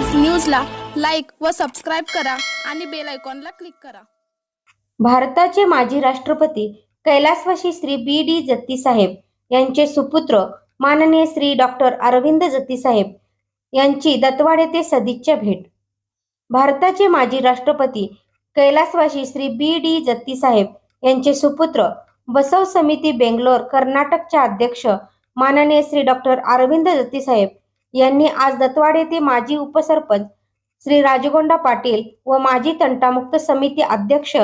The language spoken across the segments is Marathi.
आज न्यूजला लाईक व सबस्क्राईब करा आणि बेल आयकॉनला क्लिक करा. भारताचे माजी राष्ट्रपती कैलासवासी श्री बी डी जत्ती साहेब यांचे सुपुत्र माननीय श्री डॉक्टर अरविंद जत्ती साहेब यांची दत्तवाड येथे सदिच्छा भेट. भारताचे माजी राष्ट्रपती कैलासवासी श्री बी डी जत्ती साहेब यांचे सुपुत्र बसव समिती बेंगलोर कर्नाटकच्या अध्यक्ष माननीय श्री डॉक्टर अरविंद जत्ती साहेब यांनी आज दत्तवाड येथे माजी उपसरपंच श्री राजगोंडा पाटील व माजी तंटामुक्त समिती अध्यक्ष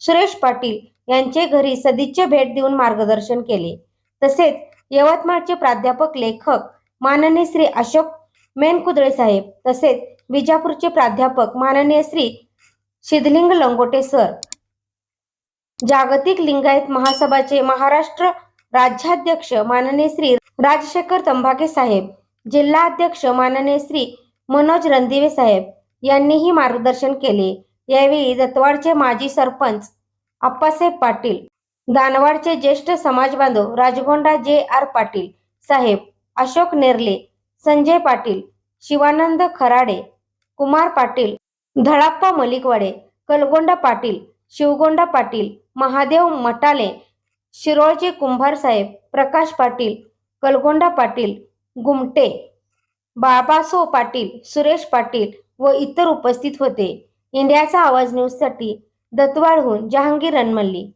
सुरेश पाटील यांचे घरी सदिच्छा भेट देऊन मार्गदर्शन केले. तसेच यवतमाळचे प्राध्यापक लेखक माननीय श्री अशोक मेनकुदळे साहेब तसेच विजापूरचे प्राध्यापक माननीय श्री सिद्धलिंग लंगोटे सर जागतिक लिंगायत महासभाचे महाराष्ट्र राज्याध्यक्ष माननीय श्री राजशेखर तंबाके साहेब जिल्हाध्यक्ष माननीय श्री मनोज रणदिवे साहेब यांनीही मार्गदर्शन केले. यावेळी दत्तवाडचे माजी सरपंच अप्पासाहेब पाटील दानवाडचे ज्येष्ठ समाजबांधव राजगोंडा जे आर पाटील साहेब अशोक नेरले संजय पाटील शिवानंद खराडे कुमार पाटील धळाप्पा मलिकवाडे कलगोंडा पाटील शिवगोंडा पाटील महादेव मटाले शिरोळचे कुंभार साहेब प्रकाश पाटील कलगोंडा पाटील गुमटे बाळासाहेब पाटील सुरेश पाटील व इतर उपस्थित होते. इंडियाचा आवाज न्यूजसाठी दत्तवाडहून जहांगीर रणमल्ली